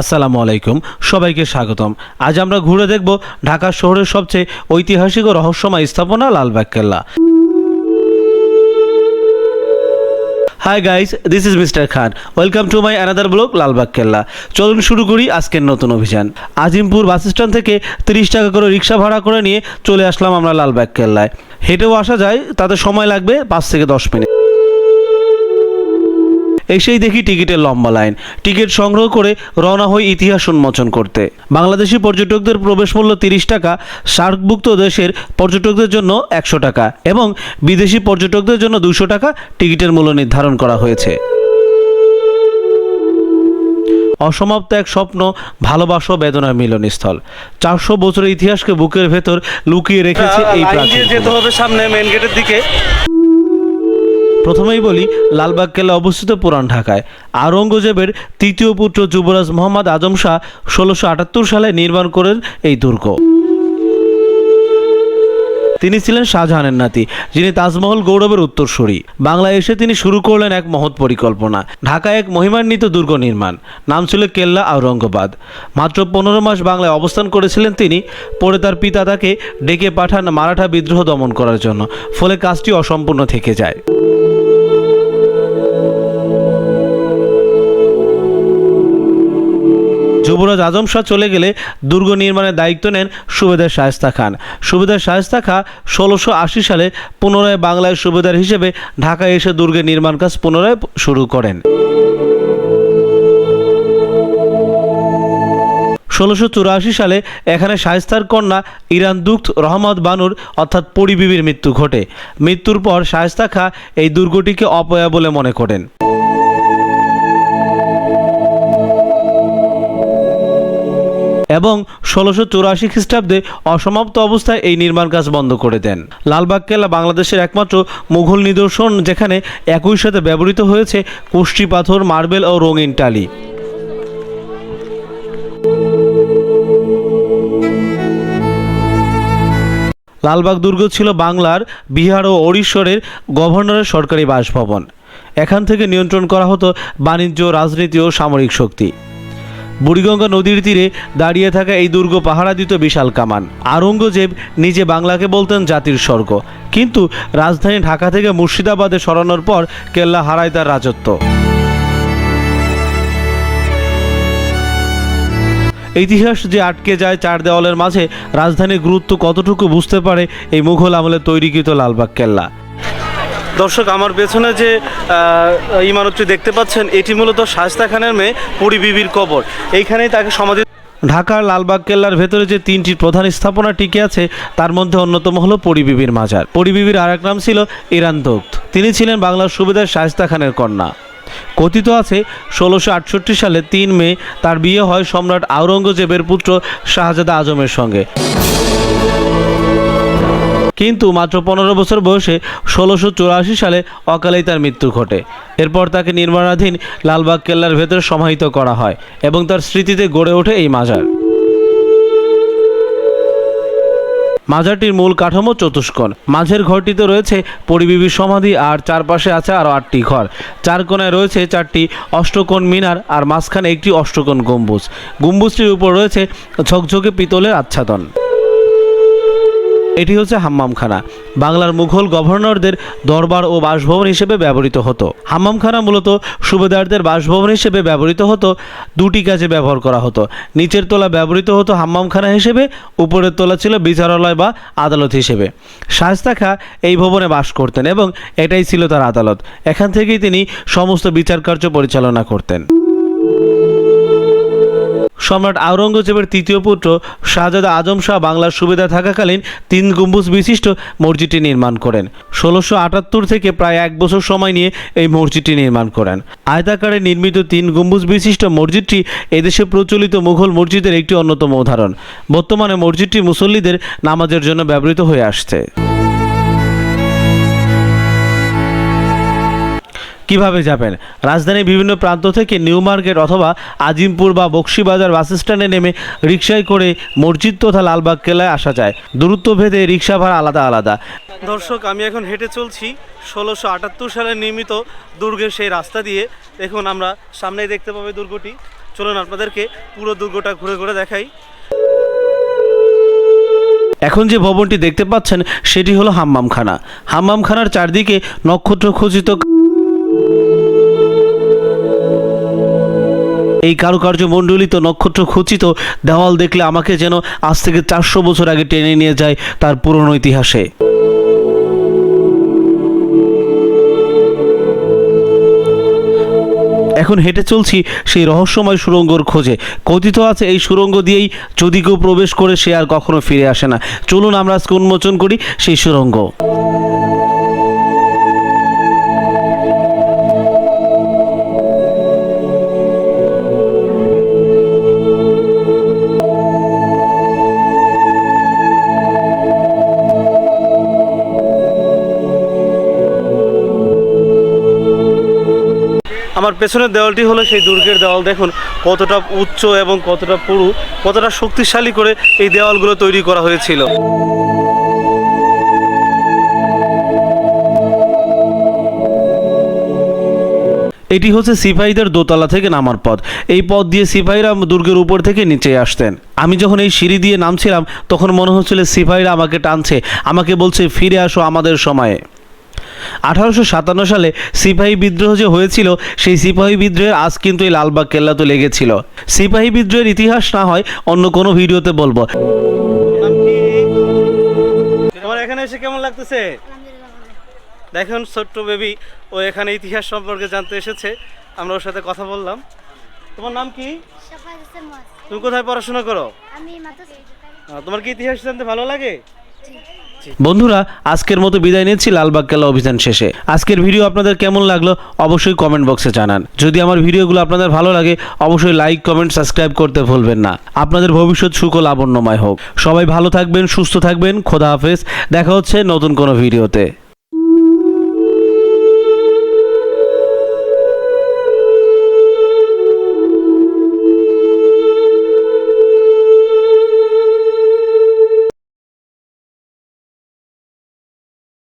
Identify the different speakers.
Speaker 1: আসসালামু আলাইকুম, সবাইকে স্বাগতম। আজ আমরা ঘুরে দেখব ঢাকা শহরের সবচেয়ে ঐতিহাসিক ও রহস্যময় স্থাপনা Lalbagh Kella hi guys this is mister Khan. Welcome to my another blog Lalbagh Kella চলুন শুরু করি আজকের নতুন অভিযান। আজিমপুর বাস স্ট্যান্ড থেকে তিরিশ টাকা করে রিক্সা ভাড়া করে নিয়ে চলে আসলাম আমরা লালবাগ কেল্লায় হেঁটেও আসা যায়, তাতে সময় লাগবে পাঁচ থেকে দশ মিনিট। এসেই দেখি টিকিটের লম্বা লাইন। টিকিট সংগ্রহ করে রওনা হই ইতিহাস উন্মোচন করতে। বাংলাদেশি পর্যটকদের প্রবেশ মূল্য তিরিশ টাকা সার্কভুক্ত দেশের পর্যটকদের জন্য একশো টাকা এবং বিদেশি পর্যটকদের জন্য দুশো টাকা টিকিটের মূল্য নির্ধারণ করা হয়েছে। অসমাপ্ত এক স্বপ্ন ভালোবাসা বেদনার মিলনস্থল। চারশো বছরের ইতিহাসকে বুকের ভেতর লুকিয়ে রেখেছে এই প্রাচীন যেতে হবে সামনে মেন গেটের দিকে। প্রথমেই বলি, লালবাগ কেল্লা অবস্থিত পুরান ঢাকায়। আওরঙ্গজেবের তৃতীয় পুত্র যুবরাজ মোহাম্মদ আজম শাহ ষোলোশো আটাত্তর সালে নির্মাণ করেন এই দুর্গ। তিনি ছিলেন শাহজাহানের নাতি, যিনি তাজমহল গৌরবের উত্তরসূরি। বাংলায় এসে তিনি শুরু করলেন এক মহৎ পরিকল্পনা। ঢাকায় এক মহিমান্বিত দুর্গ নির্মাণ। নাম ছিল কেল্লা আওরঙ্গাবাদ। মাত্র পনেরো মাস বাংলায় অবস্থান করেছিলেন তিনি, পরে তার পিতা তাকে ডেকে পাঠান মারাঠা বিদ্রোহ দমন করার জন্য। ফলে কাজটি অসম্পূর্ণ থেকে যায়। যুবরাজ আজম শাহ চলে গেলে দুর্গ নির্মাণের দায়িত্ব নেন সুবেদার শায়েস্তা খান। সুবেদার শায়েস্তা খাঁ ষোলোশো আশি সালে পুনরায় বাংলায় সুবেদার হিসেবে ঢাকায় এসে দুর্গের নির্মাণ কাজ পুনরায় শুরু করেন। ষোলোশো চুরাশি সালে এখানে শায়েস্তার কন্যা ইরান দুঃখ রহমত বানুর, অর্থাৎ পরিবিবির মৃত্যু ঘটে। মৃত্যুর পর শায়েস্তা খাঁ এই দুর্গটিকে অপয়া বলে মনে করেন। এবং ষোলোশো চুরাশি খ্রিস্টাব্দে অসমাপ্ত অবস্থায় এই নির্মাণ কাজ বন্ধ করে দেন। লালবাগ কেল্লা বাংলাদেশের একমাত্র মুঘল নিদর্শন, যেখানে একই সাথে ব্যবহৃত হয়েছে কুষ্টি পাথর, মার্বেল ও রঙিন টালি। লালবাগ দুর্গ ছিল বাংলার বিহার ও ওড়িশরের গভর্নরের সরকারি বাসভবন। এখান থেকে নিয়ন্ত্রণ করা হতো বাণিজ্য, রাজনীতি ও সামরিক শক্তি। বুড়িগঙ্গা নদীর তীরে দাঁড়িয়ে থাকা এই দুর্গ পাহারা দিত বিশাল কামান। আরঙ্গজেব নিজে বাংলাকে বলতেন জাতির স্বর্গ। কিন্তু রাজধানী ঢাকা থেকে মুর্শিদাবাদে সরানোর পর কেল্লা হারায় তার রাজত্ব। ইতিহাস যে আটকে যায় চার দেওয়ালের মাঝে, রাজধানীর গুরুত্ব কতটুকু বুঝতে পারে এই মুঘল আমলে তৈরিকৃত লালবাগ কেল্লা। দর্শক, আমার পেছনে যে ইমারতটি দেখতে পাচ্ছেন, এটি মূলত শায়স্তা খানের মেয়ে পরিবিবির কবর। এইখানেই তাকে সমাধি ঢাকার লালবাগ কেল্লার ভেতরে যে তিনটি প্রধান স্থাপনা টিকে আছে, তার মধ্যে অন্যতম হলো পরিবিবির মাজার। পরিবিবির আরেক নাম ছিল ইরান দোক্ত তিনি ছিলেন বাংলার সুবেদার শায়স্তা খানের কন্যা। কথিত আছে, ষোলোশো আটষট্টি সালে তিন মে তার বিয়ে হয় সম্রাট আওরঙ্গজেবের পুত্র শাহজাদা আজমের সঙ্গে। কিন্তু মাত্র পনেরো বছর বয়সে ষোলোশো চুরাশি সালে অকালেই তার মৃত্যু ঘটে। এরপর তাকে নির্মাণাধীন লালবাগ কেল্লার ভেতরে সমাহিত করা হয় এবং তার স্মৃতিতে গড়ে ওঠে এই মাজার। মাজারটির মূল কাঠামো চতুষ্কোণ। মাঝের ঘরটিতে রয়েছে পরিবিবির সমাধি আর চারপাশে আছে আরও আটটি ঘর। চার কোণায় রয়েছে চারটি অষ্টকোণ মিনার আর মাঝখানে একটি অষ্টকোণ গম্বুজ। গম্বুজটির উপর রয়েছে ঝকঝকে পিতলের আচ্ছাদন। এটি হচ্ছে হাম্মামখানা। বাংলার মুঘল গভর্নরদের দরবার ও বাসভবন হিসেবে ব্যবহৃত হতো। হাম্মামখানা মূলত সুবেদারদের বাসভবন হিসেবে ব্যবহৃত হতো, দুটি কাজে ব্যবহার করা হতো। নিচের তলা ব্যবহৃত হতো হাম্মামখানা হিসেবে, উপরের তলা ছিল বিচারালয় বা আদালত হিসেবে। শায়স্তা খাঁ এই ভবনে বাস করতেন এবং এটাই ছিল তার আদালত। এখান থেকেই তিনি সমস্ত বিচার কার্য পরিচালনা করতেন। সম্রাট আওরঙ্গজেবের তৃতীয় পুত্র শাহজাদা আজম শাহ বাংলার সুবিধা থাকাকালীন তিন গম্বুজ বিশিষ্ট মসজিদটি নির্মাণ করেন। ষোলোশো আটাত্তর থেকে প্রায় এক বছর সময় নিয়ে এই মসজিদটি নির্মাণ করেন। আয়তাকারে নির্মিত তিন গম্বুজ বিশিষ্ট মসজিদটি এদেশে প্রচলিত মুঘল মসজিদের একটি অন্যতম উদাহরণ। বর্তমানে মসজিদটি মুসল্লিদের নামাজের জন্য ব্যবহৃত হয়ে আসছে। কীভাবে যাবেন? রাজধানীর বিভিন্ন প্রান্ত থেকে নিউ মার্কেট অথবা আজিমপুর বা বক্সিবাজার বাস স্ট্যান্ডে নেমে রিক্সায় করে মসজিদ তথা লালবাগ কেলায় আসা যায়। দূরত্ব ভেদে রিক্সা ভাড়া আলাদা আলাদা। দর্শক আমি এখন হেঁটে চলছি ষোলোশো আটাত্তর সালে নির্মিত দুর্গের সেই রাস্তা দিয়ে। দেখুন আমরা সামনেই দেখতে পাবো দুর্গটি। চলুন আপনাদেরকে পুরো দুর্গটা ঘুরে ঘুরে দেখাই। এখন যে ভবনটি দেখতে পাচ্ছেন সেটি হলো হাম্মামখানা। হাম্মামখানার চারদিকে নক্ষত্র খচিত এই কারুকার্য মণ্ডলিত নক্ষত্র খচিত দেওয়াল দেখলে আমাকে যেন আজ থেকে চারশো বছর আগে টেনে নিয়ে যায় তার পুরনো ইতিহাসে। এখন হেঁটে চলছি সেই রহস্যময় সুরঙ্গর খোঁজে। কথিত আছে এই সুরঙ্গ দিয়েই যদি কেউ প্রবেশ করে সে আর কখনো ফিরে আসে না। চলুন আমরা আজকে উন্মোচন করি সেই সুড়ঙ্গ পেছনের দেওয়ালটি হলো সেই দুর্গের দেওয়াল। দেখুন কতটা উচ্চ এবং কতটা পুরু, কতটা শক্তিশালী করে এই দেওয়ালগুলো তৈরি করা হয়েছিল। এটি হচ্ছে সিপাহীদের দোতলা থেকে নামার পথ। এই পথ দিয়ে সিপাহীরা দুর্গের উপর থেকে নিচে আসতেন। আমি যখন এই সিঁড়ি দিয়ে নামছিলাম, তখন মনে হচ্ছিল সিপাহীরা আমাকে টানছে, আমাকে বলছে, ফিরে আসো আমাদের সময়ে। আঠারোশো সাতান্ন সালে সিপাহী বিদ্রোহ যে হয়েছিল সেই সিপাহী বিদ্রোহের আজ কিন্তু এই লালবাগ কেল্লা তো লেগেছিল। সিপাহী বিদ্রোহের ইতিহাস না হয় অন্য কোনো ভিডিওতে বলব। তোমার এখানে এসে কেমন লাগতেছে? দেখুন ছোট্ট বেবি ও এখানে ইতিহাস সম্পর্কে জানতে এসেছে। আমরা ওর সাথে কথা বললাম। তোমার নাম কি? তুমি কোথায় পড়াশোনা করো? তোমার কি ইতিহাস জানতে ভালো লাগে? বন্ধুরা, আজকের মতো বিদায় নিচ্ছি লালবাগ কেলা অভিযান শেষে। আজকের ভিডিও আপনাদের কেমন লাগল অবশ্যই কমেন্ট বক্সে জানান। যদি আমার ভিডিওগুলো আপনাদের ভালো লাগে, অবশ্যই লাইক কমেন্ট সাবস্ক্রাইব করতে ভুলবেন না। আপনাদের ভবিষ্যৎ সুখ লাবণ্যময় হোক। সবাই ভালো থাকবেন, সুস্থ থাকবেন, খোদা হাফেজ। দেখা হচ্ছে নতুন কোনো ভিডিওতে।